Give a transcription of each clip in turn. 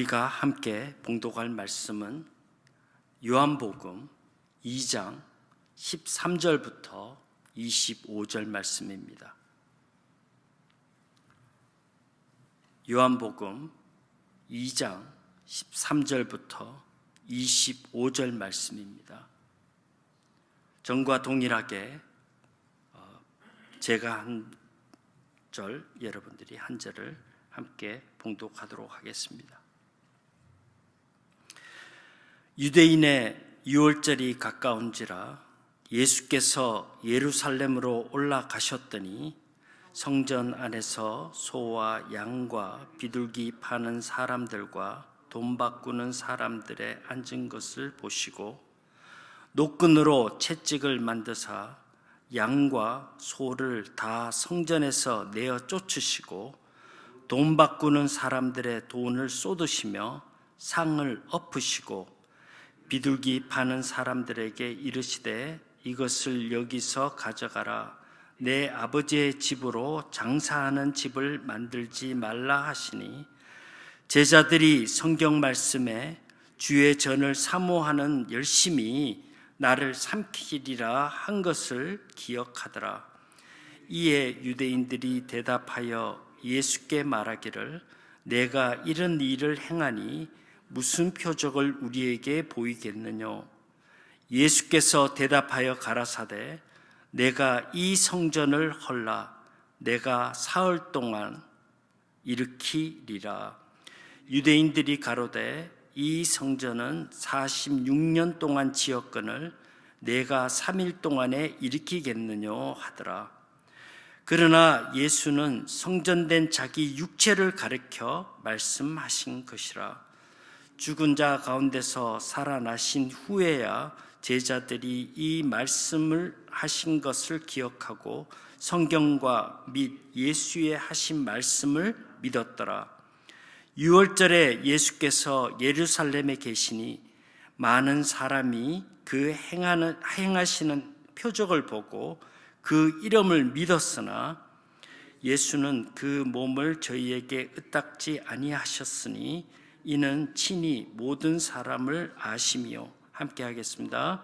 우리가 함께 봉독할 말씀은 요한복음 2장 13절부터 25절 말씀입니다. 요한복음 2장 13절부터 25절 말씀입니다. 전과 동일하게 어, 제가 한 절, 여러분들이 한 절을 함께 봉독하도록 하겠습니다. 유대인의 유월절이 가까운지라 예수께서 예루살렘으로 올라가셨더니 성전 안에서 소와 양과 비둘기 파는 사람들과 돈 바꾸는 사람들의 앉은 것을 보시고 노끈으로 채찍을 만드사 양과 소를 다 성전에서 내어 쫓으시고 돈 바꾸는 사람들의 돈을 쏟으시며 상을 엎으시고 비둘기 파는 사람들에게 이르시되 이것을 여기서 가져가라 내 아버지의 집으로 장사하는 집을 만들지 말라 하시니 제자들이 성경 말씀에 주의 전을 사모하는 열심이 나를 삼키리라 한 것을 기억하더라. 이에 유대인들이 대답하여 예수께 말하기를 내가 이런 일을 행하니 무슨 표적을 우리에게 보이겠느냐? 예수께서 대답하여 가라사대 내가 이 성전을 헐라 내가 사흘 동안 일으키리라. 유대인들이 가로되 이 성전은 46년 동안 지었건을 내가 3일 동안에 일으키겠느냐 하더라. 그러나 예수는 성전된 자기 육체를 가리켜 말씀하신 것이라. 죽은 자 가운데서 살아나신 후에야 제자들이 이 말씀을 하신 것을 기억하고 성경과 및 예수의 하신 말씀을 믿었더라. 6월절에 예수께서 예루살렘에 계시니 많은 사람이 그 행하는, 행하시는 표적을 보고 그 이름을 믿었으나 예수는 그 몸을 저희에게 으딱지 아니하셨으니 이는 친히 모든 사람을 아시며 함께 하겠습니다.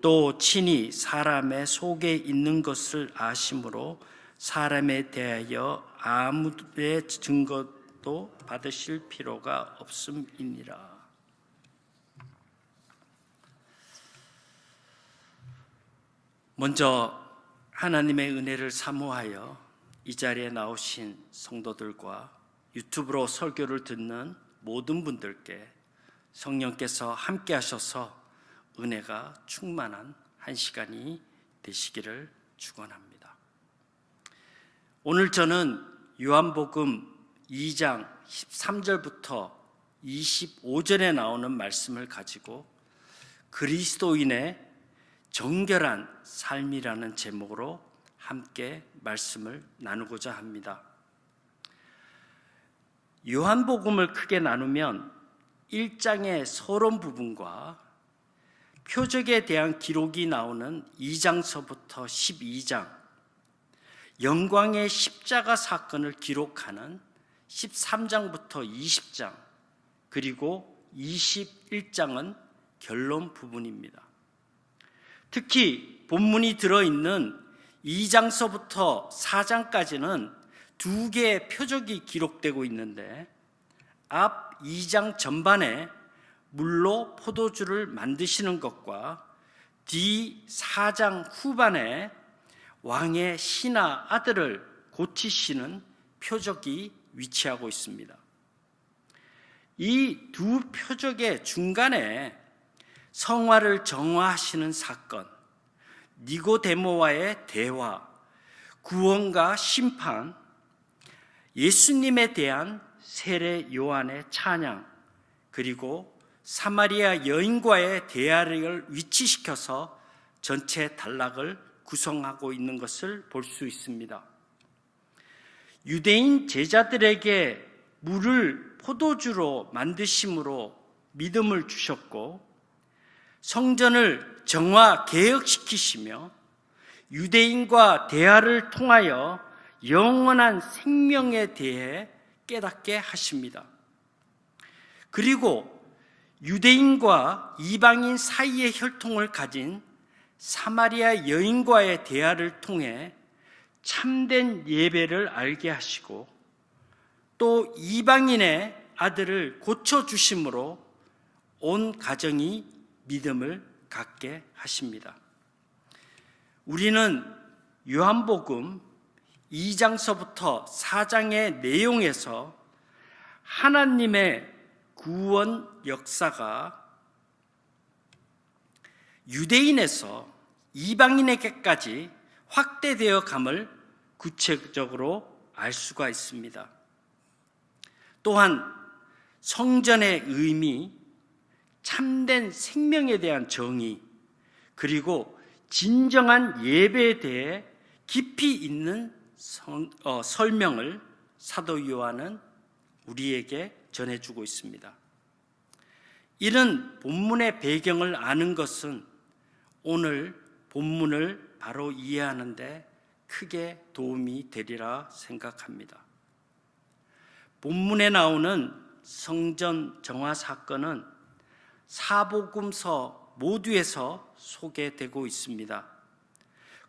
또 친히 사람의 속에 있는 것을 아심으로 사람에 대하여 아무의 증거도 받으실 필요가 없음이니라. 먼저 하나님의 은혜를 사모하여 이 자리에 나오신 성도들과 유튜브로 설교를 듣는 모든 분들께 성령께서 함께 하셔서 은혜가 충만한 한 시간이 되시기를 축원합니다. 오늘 저는 요한복음 2장 13절부터 25절에 나오는 말씀을 가지고 그리스도인의 정결한 삶이라는 제목으로 함께 말씀을 나누고자 합니다. 요한복음을 크게 나누면 1장의 서론 부분과 표적에 대한 기록이 나오는 2장서부터 12장, 영광의 십자가 사건을 기록하는 13장부터 20장, 그리고 21장은 결론 부분입니다. 특히 본문이 들어있는 2장서부터 4장까지는 두 개의 표적이 기록되고 있는데 앞 2장 전반에 물로 포도주를 만드시는 것과 뒤 4장 후반에 왕의 신하 아들을 고치시는 표적이 위치하고 있습니다. 이 두 표적의 중간에 성화를 정화하시는 사건, 니고데모와의 대화, 구원과 심판, 예수님에 대한 세례 요한의 찬양, 그리고 사마리아 여인과의 대화를 위치시켜서 전체 단락을 구성하고 있는 것을 볼 수 있습니다. 유대인 제자들에게 물을 포도주로 만드심으로 믿음을 주셨고 성전을 정화 개혁시키시며 유대인과 대화를 통하여 영원한 생명에 대해 깨닫게 하십니다. 그리고 유대인과 이방인 사이의 혈통을 가진 사마리아 여인과의 대화를 통해 참된 예배를 알게 하시고 또 이방인의 아들을 고쳐 주심으로 온 가정이 믿음을 갖게 하십니다. 우리는 요한복음 2장서부터 4장의 내용에서 하나님의 구원 역사가 유대인에서 이방인에게까지 확대되어 감을 구체적으로 알 수가 있습니다. 또한 성전의 의미, 참된 생명에 대한 정의, 그리고 진정한 예배에 대해 깊이 있는 성- 어, 설명을 사도 요한은 우리에게 전해주고 있습니다. 이런 본문의 배경을 아는 것은 오늘 본문을 바로 이해하는데 크게 도움이 되리라 생각합니다. 본문에 나오는 성전 정화 사건은 사복음서 모두에서 소개되고 있습니다.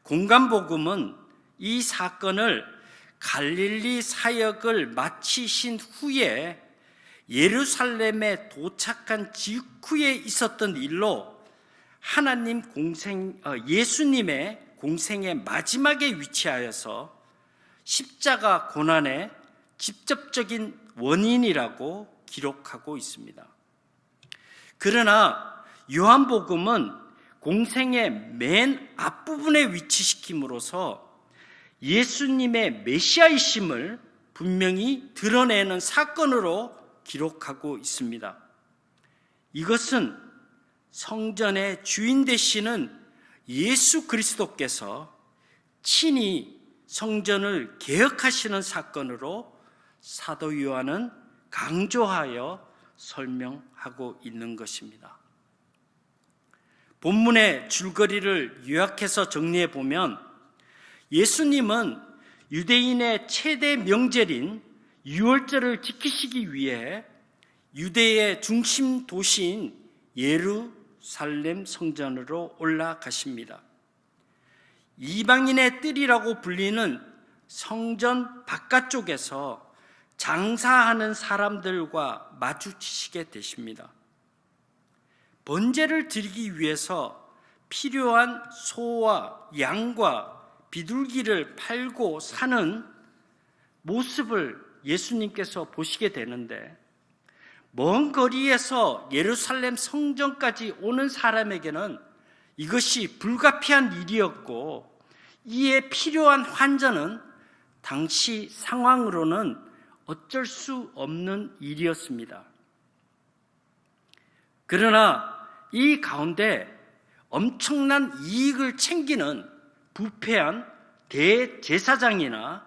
공간복음은 이 사건을 갈릴리 사역을 마치신 후에 예루살렘에 도착한 직후에 있었던 일로 하나님 공생 어, 예수님의 공생의 마지막에 위치하여서 십자가 고난의 직접적인 원인이라고 기록하고 있습니다. 그러나 요한복음은 공생의 맨 앞부분에 위치시킴으로써 예수님의 메시아이심을 분명히 드러내는 사건으로 기록하고 있습니다. 이것은 성전의 주인 되시는 예수 그리스도께서 친히 성전을 개혁하시는 사건으로 사도 요한은 강조하여 설명하고 있는 것입니다. 본문의 줄거리를 요약해서 정리해 보면 예수님은 유대인의 최대 명절인 유월절을 지키시기 위해 유대의 중심 도시인 예루살렘 성전으로 올라가십니다. 이방인의 뜰이라고 불리는 성전 바깥쪽에서 장사하는 사람들과 마주치시게 되십니다. 번제를 드리기 위해서 필요한 소와 양과 비둘기를 팔고 사는 모습을 예수님께서 보시게 되는데 먼 거리에서 예루살렘 성전까지 오는 사람에게는 이것이 불가피한 일이었고 이에 필요한 환전은 당시 상황으로는 어쩔 수 없는 일이었습니다. 그러나 이 가운데 엄청난 이익을 챙기는 부패한 대제사장이나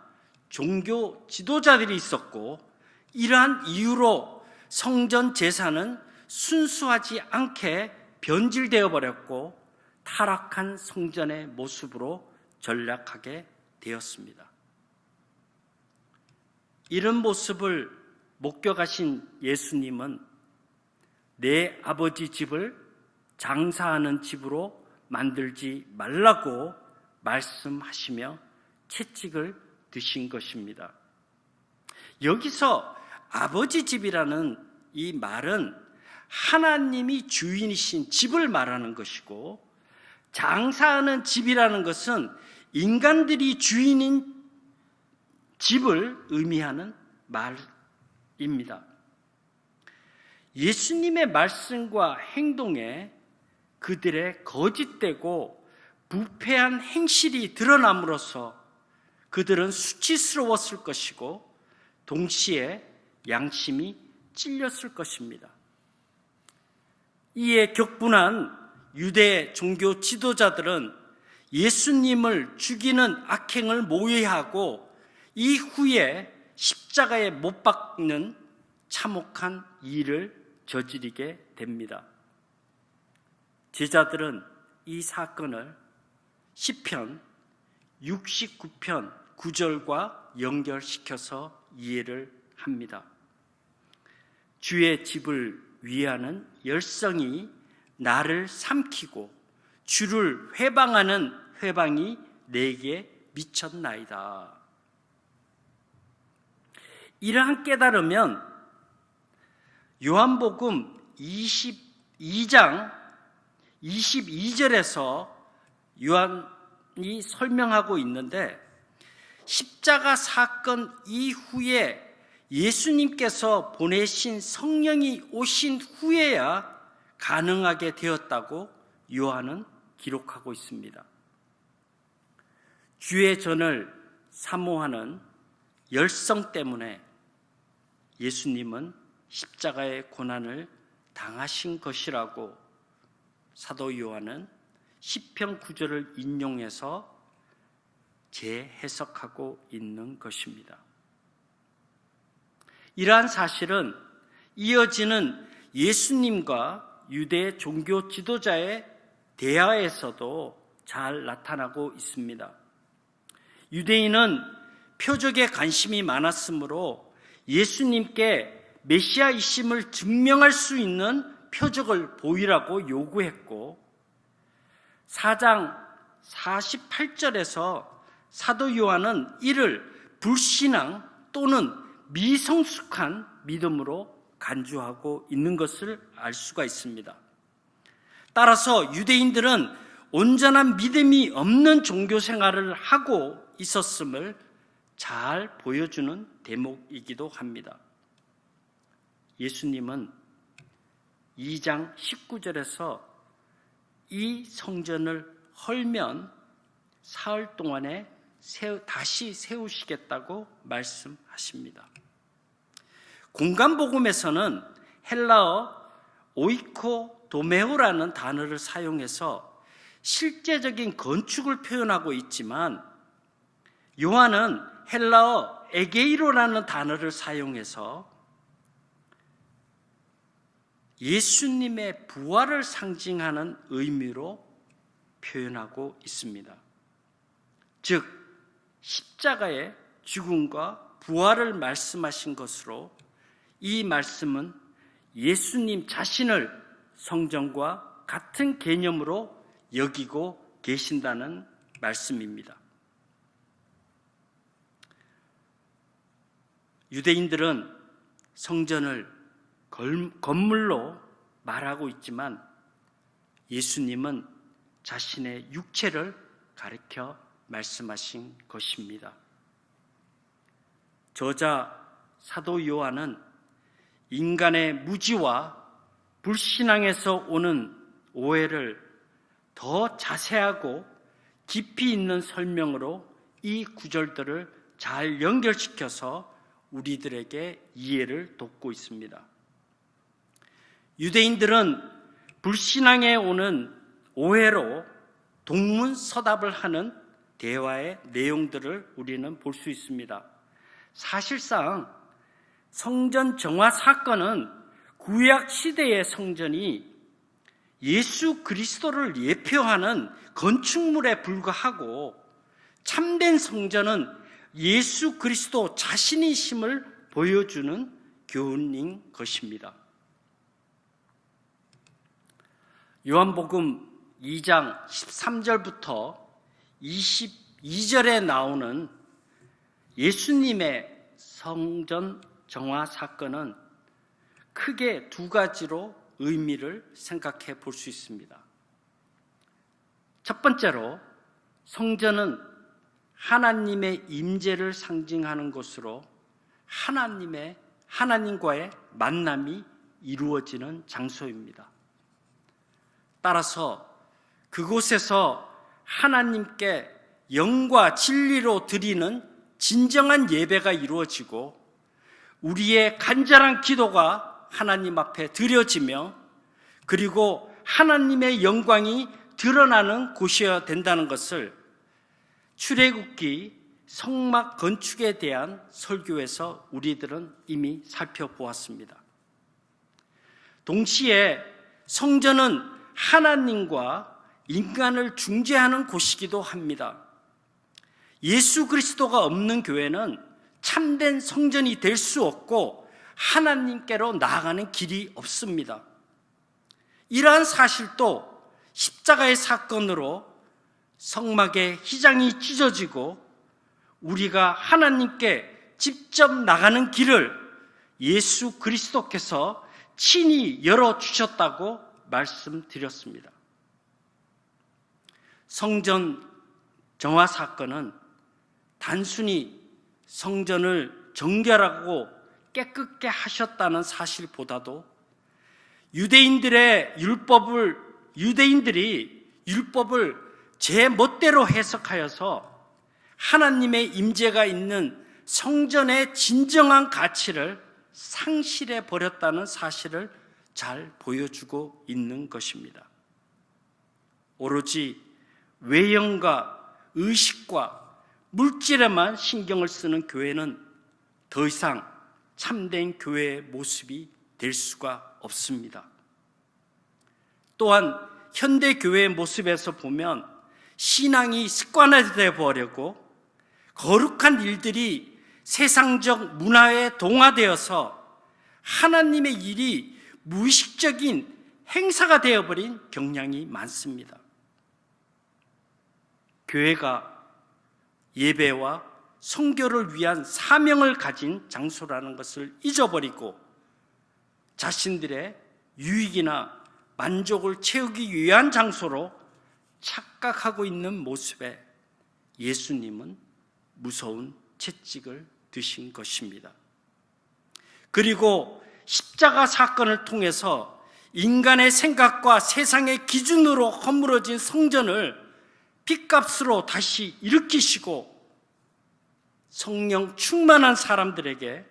종교 지도자들이 있었고 이러한 이유로 성전 제사는 순수하지 않게 변질되어 버렸고 타락한 성전의 모습으로 전락하게 되었습니다. 이런 모습을 목격하신 예수님은 내 아버지 집을 장사하는 집으로 만들지 말라고 말씀하시며 채찍을 드신 것입니다. 여기서 아버지 집이라는 이 말은 하나님이 주인이신 집을 말하는 것이고 장사하는 집이라는 것은 인간들이 주인인 집을 의미하는 말입니다. 예수님의 말씀과 행동에 그들의 거짓되고 부패한 행실이 드러남으로써 그들은 수치스러웠을 것이고 동시에 양심이 찔렸을 것입니다. 이에 격분한 유대 종교 지도자들은 예수님을 죽이는 악행을 모의하고 이후에 십자가에 못 박는 참혹한 일을 저지르게 됩니다. 제자들은 이 사건을 시편 69편 9절과 연결시켜서 이해를 합니다. 주의 집을 위하는 열성이 나를 삼키고 주를 회방하는 회방이 내게 미쳤나이다. 이러한 깨달으면 요한복음 22장 22절에서 요한이 설명하고 있는데 십자가 사건 이후에 예수님께서 보내신 성령이 오신 후에야 가능하게 되었다고 요한은 기록하고 있습니다. 주의 전을 사모하는 열성 때문에 예수님은 십자가의 고난을 당하신 것이라고 사도 요한은 시편 구절을 인용해서 재해석하고 있는 것입니다. 이러한 사실은 이어지는 예수님과 유대 종교 지도자의 대화에서도 잘 나타나고 있습니다. 유대인은 표적에 관심이 많았으므로 예수님께 메시아이심을 증명할 수 있는 표적을 보이라고 요구했고 4장 48절에서 사도 요한은 이를 불신앙 또는 미성숙한 믿음으로 간주하고 있는 것을 알 수가 있습니다. 따라서 유대인들은 온전한 믿음이 없는 종교 생활을 하고 있었음을 잘 보여주는 대목이기도 합니다. 예수님은 2장 19절에서 이 성전을 헐면 사흘 동안에 다시 세우시겠다고 말씀하십니다. 공간복음에서는 헬라어 오이코 도메오라는 단어를 사용해서 실제적인 건축을 표현하고 있지만 요한은 헬라어 에게이로라는 단어를 사용해서 예수님의 부활을 상징하는 의미로 표현하고 있습니다. 즉, 십자가의 죽음과 부활을 말씀하신 것으로 이 말씀은 예수님 자신을 성전과 같은 개념으로 여기고 계신다는 말씀입니다. 유대인들은 성전을 건물로 말하고 있지만 예수님은 자신의 육체를 가리켜 말씀하신 것입니다. 저자 사도 요한은 인간의 무지와 불신앙에서 오는 오해를 더 자세하고 깊이 있는 설명으로 이 구절들을 잘 연결시켜서 우리들에게 이해를 돕고 있습니다. 유대인들은 불신앙에 오는 오해로 동문서답을 하는 대화의 내용들을 우리는 볼 수 있습니다. 사실상 성전 정화 사건은 구약 시대의 성전이 예수 그리스도를 예표하는 건축물에 불과하고 참된 성전은 예수 그리스도 자신이심을 보여주는 교훈인 것입니다. 요한복음 2장 13절부터 22절에 나오는 예수님의 성전 정화 사건은 크게 두 가지로 의미를 생각해 볼 수 있습니다. 첫 번째로 성전은 하나님의 임재를 상징하는 것으로 하나님의 하나님과의 만남이 이루어지는 장소입니다. 따라서 그곳에서 하나님께 영과 진리로 드리는 진정한 예배가 이루어지고 우리의 간절한 기도가 하나님 앞에 드려지며 그리고 하나님의 영광이 드러나는 곳이어야 된다는 것을 출애굽기 성막 건축에 대한 설교에서 우리들은 이미 살펴보았습니다. 동시에 성전은 하나님과 인간을 중재하는 곳이기도 합니다. 예수 그리스도가 없는 교회는 참된 성전이 될 수 없고 하나님께로 나아가는 길이 없습니다. 이러한 사실도 십자가의 사건으로 성막의 휘장이 찢어지고 우리가 하나님께 직접 나가는 길을 예수 그리스도께서 친히 열어 주셨다고 말씀드렸습니다. 성전 정화 사건은 단순히 성전을 정결하고 깨끗게 하셨다는 사실보다도 유대인들의 율법을 유대인들이 율법을 제 멋대로 해석하여서 하나님의 임재가 있는 성전의 진정한 가치를 상실해 버렸다는 사실을 잘 보여주고 있는 것입니다. 오로지 외형과 의식과 물질에만 신경을 쓰는 교회는 더 이상 참된 교회의 모습이 될 수가 없습니다. 또한 현대 교회의 모습에서 보면 신앙이 습관화되어 버렸고 거룩한 일들이 세상적 문화에 동화되어서 하나님의 일이 무의식적인 행사가 되어버린 경향이 많습니다. 교회가 예배와 성교를 위한 사명을 가진 장소라는 것을 잊어버리고 자신들의 유익이나 만족을 채우기 위한 장소로 착각하고 있는 모습에 예수님은 무서운 채찍을 드신 것입니다. 그리고 십자가 사건을 통해서 인간의 생각과 세상의 기준으로 허물어진 성전을 핏값으로 다시 일으키시고 성령 충만한 사람들에게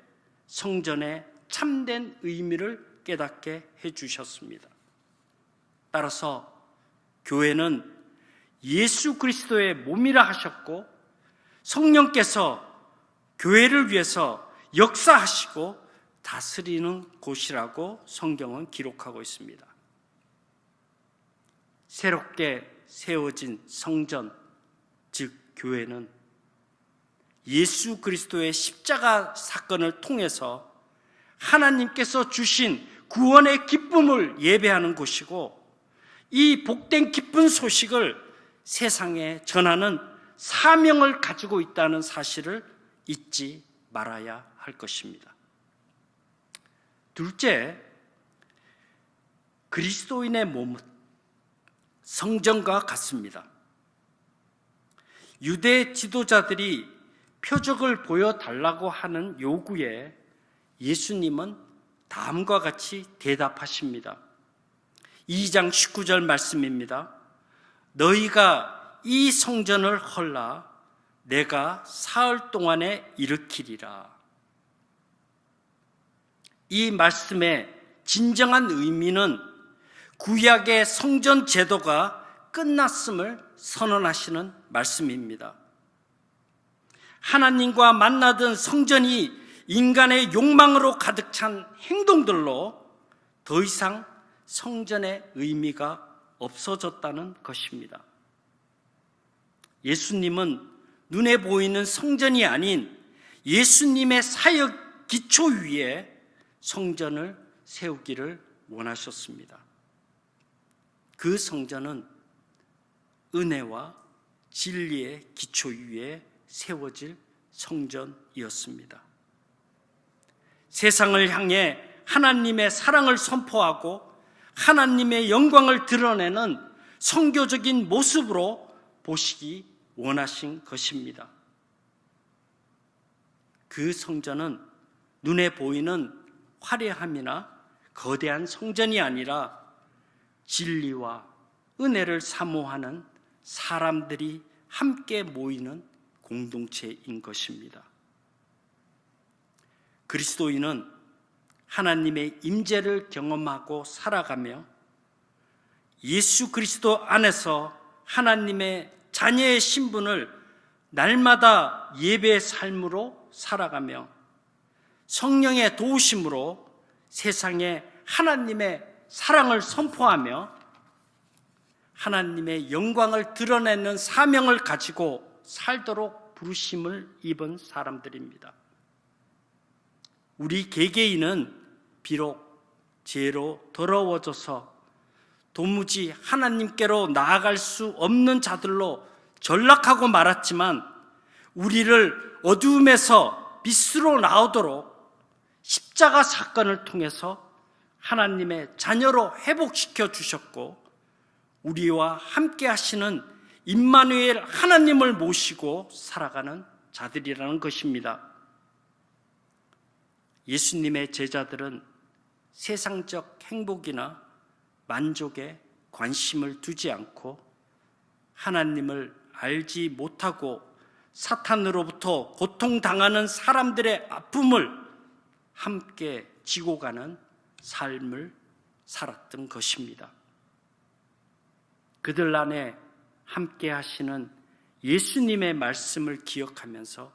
성전의 참된 의미를 깨닫게 해 주셨습니다. 따라서 교회는 예수 그리스도의 몸이라 하셨고 성령께서 교회를 위해서 역사하시고 다스리는 곳이라고 성경은 기록하고 있습니다. 새롭게 세워진 성전, 즉 교회는 예수 그리스도의 십자가 사건을 통해서 하나님께서 주신 구원의 기쁨을 예배하는 곳이고 이 복된 기쁜 소식을 세상에 전하는 사명을 가지고 있다는 사실을 잊지 말아야 할 것입니다. 둘째, 그리스도인의 몸은 성전과 같습니다. 유대 지도자들이 표적을 보여달라고 하는 요구에 예수님은 다음과 같이 대답하십니다. 2장 19절 말씀입니다. 너희가 이 성전을 헐라 내가 사흘 동안에 일으키리라. 이 말씀의 진정한 의미는 구약의 성전 제도가 끝났음을 선언하시는 말씀입니다. 하나님과 만나던 성전이 인간의 욕망으로 가득 찬 행동들로 더 이상 성전의 의미가 없어졌다는 것입니다. 예수님은 눈에 보이는 성전이 아닌 예수님의 사역 기초 위에 성전을 세우기를 원하셨습니다. 그 성전은 은혜와 진리의 기초 위에 세워질 성전이었습니다. 세상을 향해 하나님의 사랑을 선포하고 하나님의 영광을 드러내는 성교적인 모습으로 보시기 원하신 것입니다. 그 성전은 눈에 보이는 화려함이나 거대한 성전이 아니라 진리와 은혜를 사모하는 사람들이 함께 모이는 공동체인 것입니다. 그리스도인은 하나님의 임재를 경험하고 살아가며 예수 그리스도 안에서 하나님의 자녀의 신분을 날마다 예배의 삶으로 살아가며 성령의 도우심으로 세상에 하나님의 사랑을 선포하며 하나님의 영광을 드러내는 사명을 가지고 살도록 부르심을 입은 사람들입니다. 우리 개개인은 비록 죄로 더러워져서 도무지 하나님께로 나아갈 수 없는 자들로 전락하고 말았지만 우리를 어두움에서 빛으로 나오도록 십자가 사건을 통해서 하나님의 자녀로 회복시켜 주셨고 우리와 함께 하시는 임마누엘 하나님을 모시고 살아가는 자들이라는 것입니다. 예수님의 제자들은 세상적 행복이나 만족에 관심을 두지 않고 하나님을 알지 못하고 사탄으로부터 고통당하는 사람들의 아픔을 함께 지고 가는 삶을 살았던 것입니다. 그들 안에 함께 하시는 예수님의 말씀을 기억하면서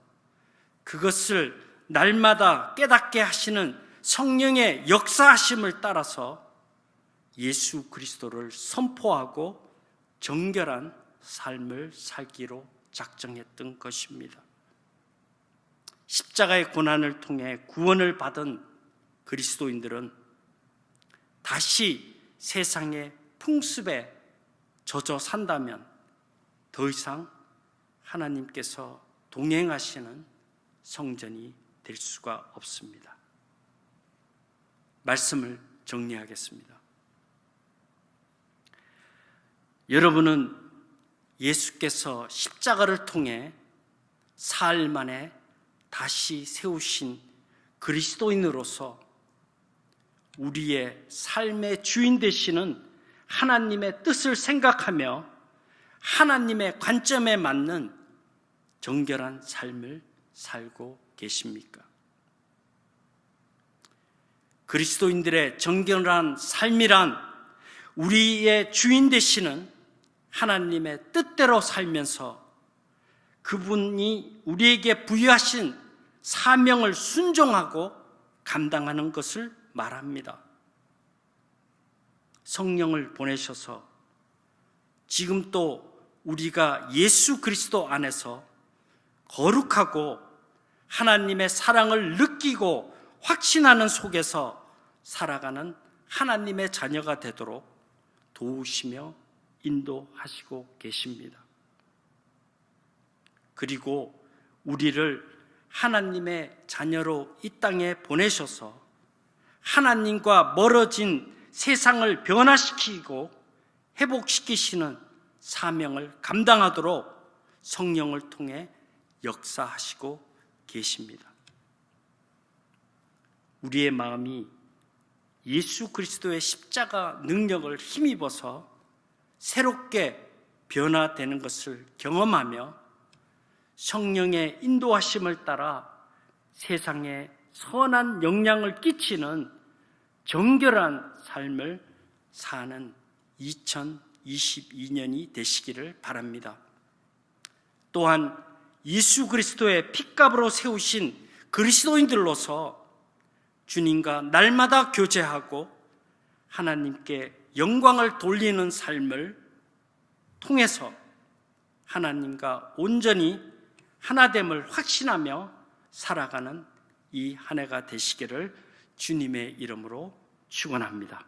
그것을 날마다 깨닫게 하시는 성령의 역사하심을 따라서 예수 그리스도를 선포하고 정결한 삶을 살기로 작정했던 것입니다. 십자가의 고난을 통해 구원을 받은 그리스도인들은 다시 세상의 풍습에 젖어 산다면 더 이상 하나님께서 동행하시는 성전이 될 수가 없습니다. 말씀을 정리하겠습니다. 여러분은 예수께서 십자가를 통해 사흘 만에 다시 세우신 그리스도인으로서 우리의 삶의 주인 되시는 하나님의 뜻을 생각하며 하나님의 관점에 맞는 정결한 삶을 살고 계십니까? 그리스도인들의 정결한 삶이란 우리의 주인 되시는 하나님의 뜻대로 살면서 그분이 우리에게 부여하신 사명을 순종하고 감당하는 것을 말합니다. 성령을 보내셔서 지금 또 우리가 예수 그리스도 안에서 거룩하고 하나님의 사랑을 느끼고 확신하는 속에서 살아가는 하나님의 자녀가 되도록 도우시며 인도하시고 계십니다. 그리고 우리를 하나님의 자녀로 이 땅에 보내셔서 하나님과 멀어진 세상을 변화시키고 회복시키시는 사명을 감당하도록 성령을 통해 역사하시고 계십니다. 우리의 마음이 예수 그리스도의 십자가 능력을 힘입어서 새롭게 변화되는 것을 경험하며 성령의 인도하심을 따라 세상에 선한 영향을 끼치는 정결한 삶을 사는 2022년이 되시기를 바랍니다. 또한 예수 그리스도의 핏값으로 세우신 그리스도인들로서 주님과 날마다 교제하고 하나님께 영광을 돌리는 삶을 통해서 하나님과 온전히 하나됨을 확신하며 살아가는 이 한 해가 되시기를 주님의 이름으로 축원합니다.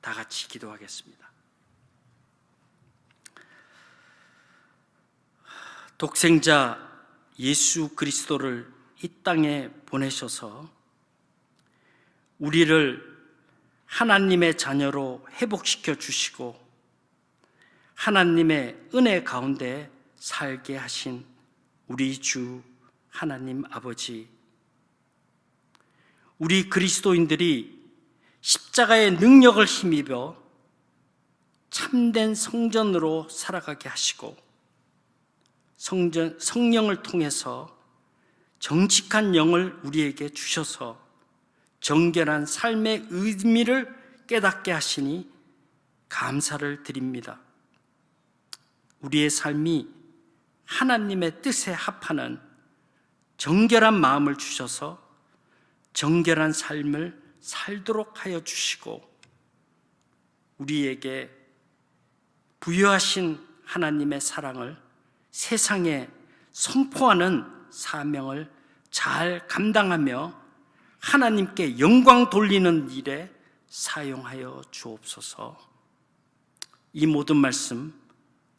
다 같이 기도하겠습니다. 독생자 예수 그리스도를 이 땅에 보내셔서 우리를 하나님의 자녀로 회복시켜 주시고 하나님의 은혜 가운데 살게 하신 우리 주 하나님 아버지 우리 그리스도인들이 십자가의 능력을 힘입어 참된 성전으로 살아가게 하시고 성전, 성령을 통해서 정직한 영을 우리에게 주셔서 정결한 삶의 의미를 깨닫게 하시니 감사를 드립니다. 우리의 삶이 하나님의 뜻에 합하는 정결한 마음을 주셔서 정결한 삶을 살도록 하여 주시고 우리에게 부여하신 하나님의 사랑을 세상에 선포하는 사명을 잘 감당하며 하나님께 영광 돌리는 일에 사용하여 주옵소서. 이 모든 말씀